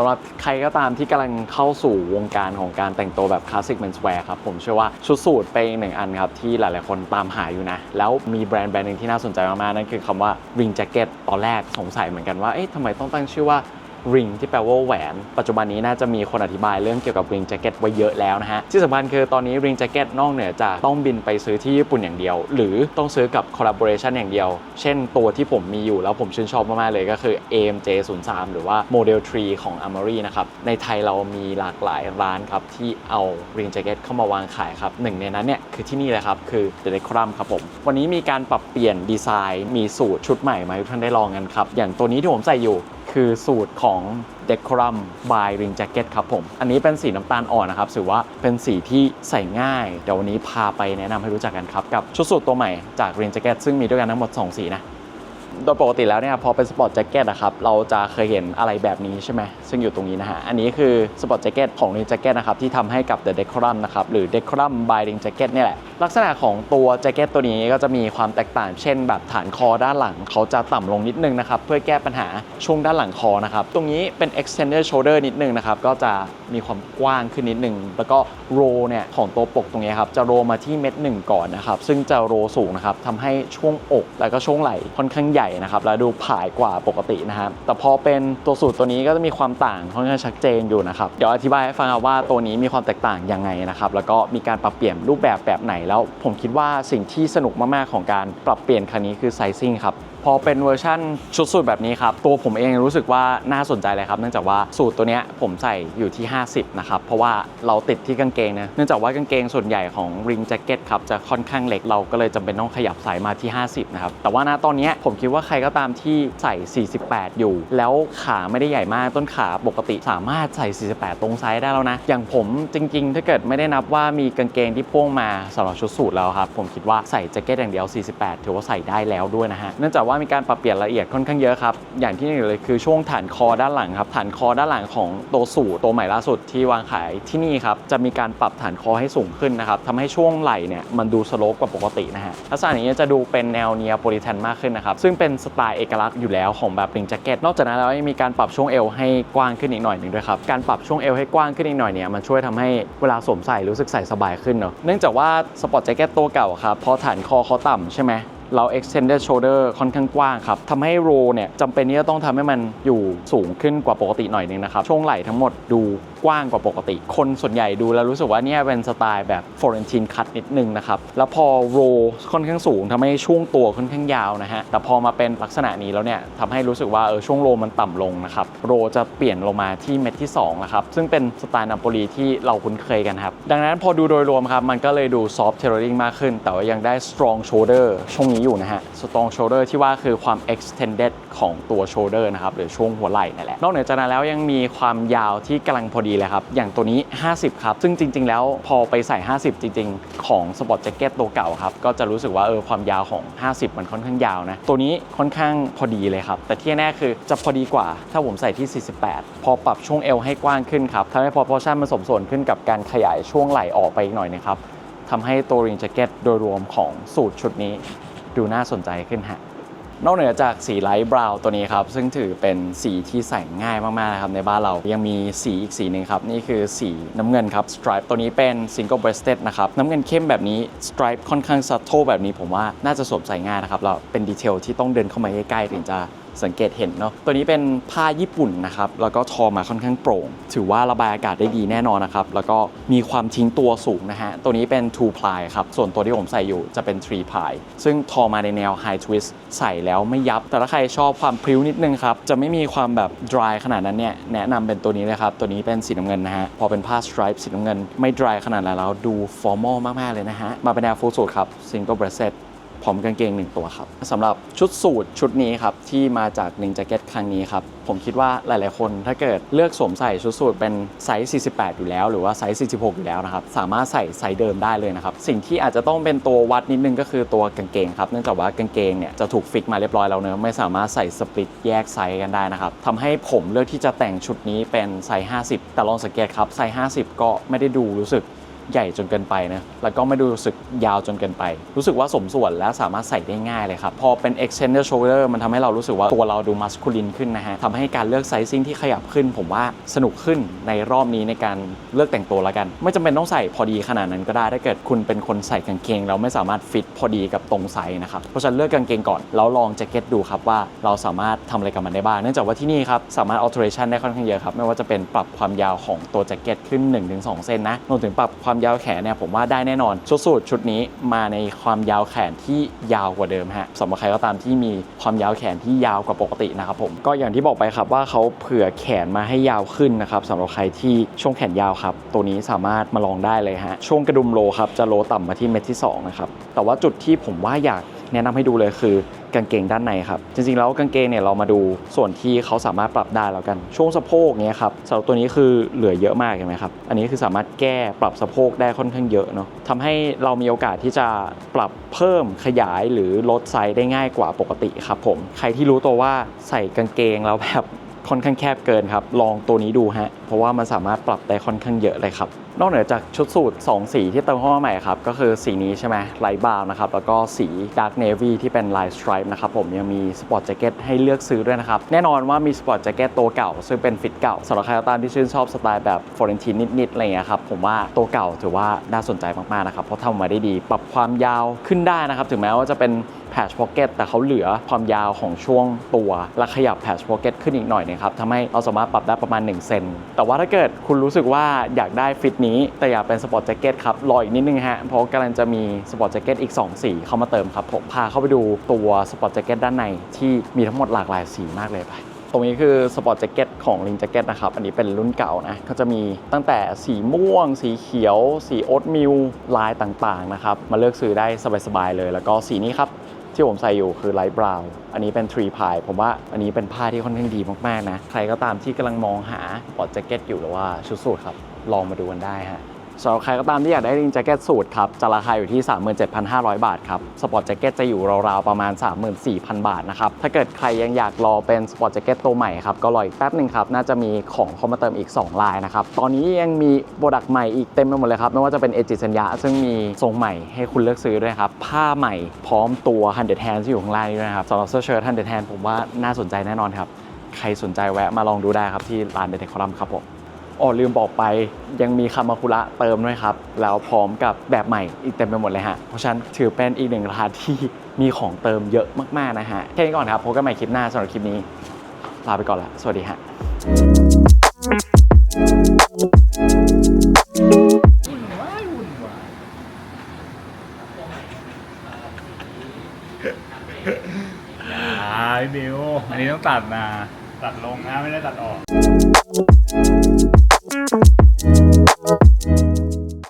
สำหรับใครก็ตามที่กำลังเข้าสู่วงการของการแต่งตัวแบบคลาสสิกเม n s w e a r ครับผมเชื่อว่าชุดสูทเป็นหนึ่งอันครับที่หลายๆคนตามหาอยู่นะ แล้วมีแบรนด์แบรนด์หนึ่งที่น่าสนใจมากๆ นั่นคือคำว่า Ring Jacket ตอนแรกสงสัยเหมือนกันว่าเอ๊ะทำไมต้องตั้งชื่อว่า ริงที่แปลว่าแหวน ปัจจุบันนี้น่าจะมีคนอธิบายเรื่องเกี่ยวกับริงแจ็คเก็ตไว้เยอะแล้วนะฮะ ที่สำคัญคือตอนนี้ริงแจ็คเก็ตนอกเหนือจากต้องบินไปซื้อที่ญี่ปุ่นอย่างเดียว หรือต้องซื้อกับคอลลาบอร์เรชันอย่างเดียว เช่นตัวที่ผมมีอยู่แล้วผมชื่นชอบมากๆเลยก็คือ AMJ 0 3หรือว่าโมเดล3ของ Amari นะครับ ในไทยเรามีหลากหลายร้านครับที่เอาริงแจ็คเก็ตเข้ามาวางขายครับหนึ่งในนั้นเนี่ยคือที่นี่เลยครับคือ The Decorum ครับผมวันนี้มีการปรับเปลี่ยนดีไซน์ มีสูตรชุดใหม่มาให้ทุกท่านได้ลองกันครับอย่างตัวนี้ที่ผมใส่อยู่ คือสูตรของ Decorum by Ring Jacket ครับผม อันนี้เป็นสีน้ำตาลอ่อนนะครับถือว่าเป็นสีที่ใส่ง่าย เดี๋ยววันนี้พาไปแนะนำให้รู้จักกันครับ กับชุดสูตรตัวใหม่จาก Ring Jacket ซึ่งมีด้วยกันทั้งหมด 2 สีนะ โดยปกติแล้วเนี่ยพอเป็นสปอร์ตแจ็คเก็ตนะครับเราจะเคยเห็นอะไรแบบนี้ใช่ไหมซึ่งอยู่ตรงนี้นะฮะ อันนี้คือสปอร์ตแจ็คเก็ตของ Ring Jacket นะครับที่ทำให้กับ The Decorum นะครับหรือ Decorum by Ring Jacket เนี่แหละ ลักษณะของตัวแจ็คเก็ตตัวนี้ก็จะมีความแตกต่างเช่น แบบฐานคอด้านหลังเขาจะต่ำลงนิดนึงนะครับเพื่อแก้ปัญหาช่วงด้านหลังคอนะครับตรงนี้เป็น extended shoulder นิดนึงนะครับก็จะมีความกว้างขึ้นนิดนึงแล้วก็โรเนี่ยของตัวปกตรงนี้ครับจะโรมาที่เม็ดหนึ่งก่อนนะครับซึ่งจะโรสูงนะครับทำให้ช่วงอก แล้วก็ช่วงไหล่ค่อนข้างใหญ่นะครับแล้วดูผายกว่าปกตินะครับแต่พอเป็นตัวสูตรตัวนี้ก็จะมีความต่างค่อนข้างชัดเจนอยู่นะครับเดี๋ยวอธิบายให้ฟังครับว่าตัวนี้มีความแตกต่างยังไงนะครับแล้วก็มีการปรับเปลี่ยนรูปแบบแบบไหนแล้ว ผมคิดว่าสิ่งที่สนุกมากๆของการปรับเปลี่ยนครั้งนี้คือไซซิ่งครับ อเป็นเวอร์ชั่นชุดสูตรแบบนี้ครับ ตัวผมเองรู้สึกว่าน่าสนใจเลยครับ เนื่องจากว่าสูตรตัวนี้ผมใส่อยู่ที่ 50 นะครับ เพราะว่าเราติดที่กางเกงนะ เนื่องจากว่ากางเกงส่วนใหญ่ของริงแจ็คเก็ตครับจะค่อนข้างเล็ก เราก็เลยจำเป็นต้องขยับสายมาที่ 50 นะครับ แต่ว่าณตอนนี้ผมคิดว่าใครก็ตามที่ใส่ 48 อยู่ แล้วขาไม่ได้ใหญ่มากต้นขาปกติสามารถใส่ 48 ตรงไซส์ได้แล้วนะ อย่างผมจริง ๆ ถ้าเกิดไม่ได้นับว่ามีกางเกงที่โป้งมาสำหรับชุดสูทแล้วครับผมคิดว่าใส่แจ็คเก็ตอย่างเดียว 48 ถือว่าใส่ได้แล้วด้วยนะฮะเนื่องจากว่ามีการปรับเปลี่ยนละเอียดค่อนข้างเยอะครับ อย่างที่หนึ่งเลยคือช่วงฐานคอด้านหลังครับ ฐานคอด้านหลังของตัวสูตรตัวใหม่ล่าสุดที่วางขายที่นี่ครับ จะมีการปรับฐานคอให้สูงขึ้นนะครับทำให้ช่วงไหล่เนี่ยมันดูสโลปกว่าปกตินะฮะ ลักษณะนี้จะดูเป็นแนวเนียโปลิแทนมากขึ้นนะครับ ซึ่งเป็นสไตล์เอกลักษณ์อยู่แล้วของแบบริงแจ็คเก็ต นอกจากนั้นแล้วยังมีการปรับช่วงเอวให้กว้างขึ้นอีกหน่อยหนึ่งด้วยครับ การปรับช่วงเอวให้กว้างขึ้นอีกหน่อยเนี่ยมันช่วยทำให้เวลาสวมใส่รู้สึกใส่สบายขึ้นเนาะ เนื่องจากว่าสปอร์ตแจ็คเก็ตตัวเก่าครับพอฐานคอเขาต่ำใช่ไหม เรา extended shoulder ค่อนข้างกว้างครับทำให้โรเนี่ยจำเป็นที่จะต้องทำให้มันอยู่สูงขึ้นกว่าปกติหน่อยนึงนะครับ ช่วงไหล่ทั้งหมดดูกว้างกว่าปกติ คนส่วนใหญ่ดูแล้วรู้สึกว่าเนี่ยเป็นสไตล์แบบ Florentine cut นิดนึงนะครับ แล้วพอโรค่อนข้างสูงทำให้ช่วงตัวค่อนข้างยาวนะฮะ แต่พอมาเป็นลักษณะนี้แล้วเนี่ยทำให้รู้สึกว่าเออช่วงโรมันต่ำลงนะครับ โรจะเปลี่ยนลงมาที่เม็ดที่2นะครับ ซึ่งเป็นสไตล์นาโปลีที่เราคุ้นเคยกันครับ ดังนั้นพอดูโดยรวมครับ มันก็เลยดู soft tailoring มากขึ้น แต่ว่ายังได้ strong shoulder ช่วงนี้อยู่นะฮะ strong shoulder ที่ว่าคือความ extended ของตัว shoulder นะครับหรือช่วงหัวไหล่นั่นแหละ นอกเหนือจากนั้นแล้วยังมีความยาวที่กำลังพอดีเลยครับ อย่างตัวนี้ 50 ครับ ซึ่งจริง ๆ แล้วพอไปใส่ 50 จริง ๆ ของ sport jacket ตัวเก่าครับ ก็จะรู้สึกว่าเออความยาวของ 50 มันค่อนข้างยาวนะ ตัวนี้ค่อนข้างพอดีเลยครับ แต่ที่แน่คือจะพอดีกว่าถ้าผมใส่ที่ 48 พอปรับช่วงเอวให้กว้างขึ้นครับทำให้ proportion มันสมส่วนขึ้นกับการขยายช่วงไหล่ออกไปอีกหน่อยนะครับทำให้ตัวริงแจ็คเก็ตโดยรวมของสูตรชุดนี้ ดูน่าสนใจขึ้นฮะ นอกเหนือจากสีไลท์บราวน์ตัวนี้ครับ ซึ่งถือเป็นสีที่ใส่ง่ายมากๆนะครับในบ้านเรา ยังมีสีอีกสีหนึ่งครับ นี่คือสีน้ำเงินครับสไตรป์ตัวนี้เป็นซิงเกิลเบรสเต็ดนะครับน้ำเงินเข้มแบบนี้สไตรป์ค่อนข้างซับโทแบบนี้ผมว่าน่าจะสวมใส่ง่ายนะครับเราเป็นดีเทลที่ต้องเดินเข้ามาใกล้ๆถึงจะ สังเกตเห็นเนาะตัวนี้เป็นผ้าญี่ปุ่นนะครับแล้วก็ทอมาค่อนข้างโปร่ง ถือว่าระบายอากาศได้ดีแน่นอนนะครับแล้วก็มีความทิ้งตัวสูงนะฮะตัวนี้เป็น two ply ครับส่วนตัวที่ผมใส่อยู่จะเป็น three ply ซึ่งทอมาในแนว high twist ใส่แล้วไม่ยับ แต่ถ้าใครชอบความพริ้วนิดนึงครับจะไม่มีความแบบ dry ขนาดนั้นเนี่ยแนะนำเป็นตัวนี้เลยครับตัวนี้เป็นสีน้ำเงินนะฮะพอเป็นผ้า stripe สีน้ำเงิน ไม่ dry ขนาดนั้นแล้วดู formal มากๆเลยนะฮะมาเป็นแนว full suit ครับ single breasted พร้อมกางเกงหนึ่งตัวครับสำหรับชุดสูทชุดนี้ครับ ที่มาจากนิงแจ็คเก็ตครั้งนี้ครับ ผมคิดว่าหลายๆ คนถ้าเกิดเลือกสวมใส่ชุดสูทเป็นไซส์ 48 อยู่แล้ว หรือว่าไซส์ 46 อยู่แล้วนะครับ สามารถใส่ไซส์เดิมได้เลยนะครับ สิ่งที่อาจจะต้องเป็นตัววัดนิดนึงก็คือตัวกางเกงครับเนื่องจากว่ากางเกงเนี่ยจะถูกฟิกมาเรียบร้อยแล้วเนอะไม่สามารถใส่สปลิตแยกไซส์กันได้นะครับทำให้ผมเลือกที่จะแต่งชุดนี้เป็นไซส์ 50 แต่ลองสังเกตครับไซส์ 50 ก็ไม่ได้ดูรู้สึก ใหญ่จนเกินไปนะแล้วก็ไม่ดูรู้สึกยาวจนเกินไป รู้สึกว่าสมส่วนและสามารถใส่ได้ง่ายเลยครับ พอเป็น extended shoulder มันทำให้เรารู้สึกว่าตัวเราดู masculine ขึ้นนะฮะทำให้การเลือกไซซิ่งที่ขยับขึ้น ผมว่าสนุกขึ้นในรอบนี้ในการเลือกแต่งตัวล้วกัน ไม่จำเป็นต้องใส่พอดีขนาดนั้นก็ได้ถ้าเกิดคุณเป็นคนใส่กางเกงแล้วไม่สามารถฟิตพอดีกับตรงไซส์นะครับเพราะฉะนั้นเลือกกางเกงก่อนแล้วลองแจ็คเก็ตดูครับว่าเราสามารถทำอะไรกับมันได้บ้างเนื่องจากว่าที่นี่ครับสามารถ alteration ได้ค่อนข้างเยอะครับไม่ว่าจะเป็นปรับความยาวของตัวแจ็คเก็ตขึ้น 1-2 เซนนะรวมถึงปรับความยาวแขนเนี่ยผมว่าได้แน่นอนชุดสูทชุดนี้มาในความยาวแขนที่ยาวกว่าเดิมฮะสำหรับใครก็ตามที่มีความยาวแขนที่ยาวกว่าปกตินะครับผมก็อย่างที่บอกไปครับว่าเขาเผื่อแขนมาให้ยาวขึ้นนะครับสำหรับใครที่ช่วงแขนยาวครับ ตัวนี้สามารถมาลองได้เลยฮะช่วงกระดุมโลครับจะโลต่ำมาที่เม็ดที่สองนะครับแต่ว่าจุดที่ผมว่าอยากแนะนำให้ดูเลยคือ กางเกงด้านในครับ จริงๆ แล้วกางเกงเนี่ยเรามาดูส่วนที่เขาสามารถปรับได้แล้วกัน ช่วงสะโพกเนี้ยครับสำหรับตัวนี้คือเหลือเยอะมากเห็นไหมครับ อันนี้คือสามารถแก้ปรับสะโพกได้ค่อนข้างเยอะเนาะทำให้เรามีโอกาสที่จะปรับเพิ่มขยายหรือลดไซส์ได้ง่ายกว่าปกติครับผม ใครที่รู้ตัวว่าใส่กางเกงแล้วแบบค่อนข้างแคบเกินครับ ลองตัวนี้ดูฮะ เพราะว่ามันสามารถปรับได้ค่อนข้างเยอะเลยครับ นอกเหนือจากชุดสูท2สีที่เติมเข้ามาใหม่ครับ ก็คือสีนี้ใช่ไหมไลท์บราวน์นะครับ แล้วก็สีดาร์กเนวีที่เป็นลายสไตร์นะครับผมยังมีสปอร์ตแจ็คเก็ตให้เลือกซื้อด้วยนะครับ แน่นอนว่ามีสปอร์ตแจ็คเก็ตตัวเก่า ซึ่งเป็นฟิตเก่าสำหรับใครก็ตามที่ชื่นชอบสไตล์แบบฟอร์เรนตินนิดๆอะไรอย่างเงี้ยครับผมว่าตัวเก่าถือว่าน่าสนใจมากๆนะครับเพราะทำมาได้ดี ปรับความยาวขึ้นได้นะครับถึงแม้ว่าจะเป็นแพชพ็อกเก็ตแต่เขาเหลือความยาวของช่วงตัว และขยับแพชพ็อกเก็ตขึ้นอีกหน่อยนึงครับทำให้เราสามารถปรับได้ประมาณ1เซนแต่ว่าถ้าเกิดคุณรู้สึกว่าอยากได้ฟิตนี้แต่อยากเป็นสปอร์ตแจ็คเก็ตครับรออีกนิดนึงฮะเพราะกำลังจะมีสปอร์ตแจ็คเก็ตอีก 2 สีเข้ามาเติมครับผมพาเข้าไปดูตัวสปอร์ตแจ็คเก็ตด้านในที่มีทั้งหมดหลากหลายสีมากเลยไปตรงนี้คือสปอร์ตแจ็คเก็ตของลิงแจ็คเก็ตนะครับ อันนี้เป็นรุ่นเก่านะก็จะมีตั้งแต่สีม่วง สีเขียว สีโอ๊ตมิลลายต่างๆนะครับ มาเลือกซื้อได้สบายๆเลย แล้วก็สีนี้ครับ ที่ผมใส่อยู่คือไลท์บราวน์อันนี้เป็นทรีพายผมว่าอันนี้เป็นผ้าที่ค่อนข้างดีมากๆนะ ใครก็ตามที่กำลังมองหาสปอร์ตแจ็คเก็ตอยู่หรือว่าชุดสูทครับ ลองมาดูกันได้ฮะสำหรับใครก็ตามที่อยากได้ลิงแจ็คเก็ตสูตรครับจะราคาอยู่ที่ 37,500 บาทครับ สปอร์ตแจ็คเก็ตจะอยู่ราวๆ ประมาณ 34,000 บาทนะครับ ถ้าเกิดใครยังอยากรอเป็นสปอร์ตแจ็คเก็ตตัวใหม่ครับ ก็รออีกแป๊บหนึ่งครับ น่าจะมีของเข้ามาเติมอีก 2 ลายนะครับ ตอนนี้ยังมีโปรดักต์ใหม่อีกเต็มไปหมดเลยครับ ไม่ว่าจะเป็นเอจิสัญญาซึ่งมีทรงใหม่ให้คุณเลือกซื้อด้วยครับ ผ้าใหม่พร้อมตัวฮันเด d แ a นที่อยู่ข้างล่างนี้ด้วยนะครับสำหรับเสื้อเชิ้ตฮันเด d แ a นผมว่าน่าสนใจแน่นอนครับ ใครสนใจแวะมาลองดูได้ครับที่ร้านเด t คอลัมครับผม อ๋อลืมบอกไป ยังมีคามาคุระเติมด้วยครับ แล้วพร้อมกับแบบใหม่อีกเต็มไปหมดเลยฮะ เพราะฉะนั้นถือเป็นอีกหนึ่งราที่มีของเติมเยอะมากๆนะฮะ แค่นี้ก่อนครับพบกันใหม่คลิปหน้าสำหรับคลิปนี้ ลาไปก่อนละ สวัสดีฮะ อ่าพี่บิวอันนี้ต้องตัดนะ ตัดลงนะ ไม่ได้ตัดออก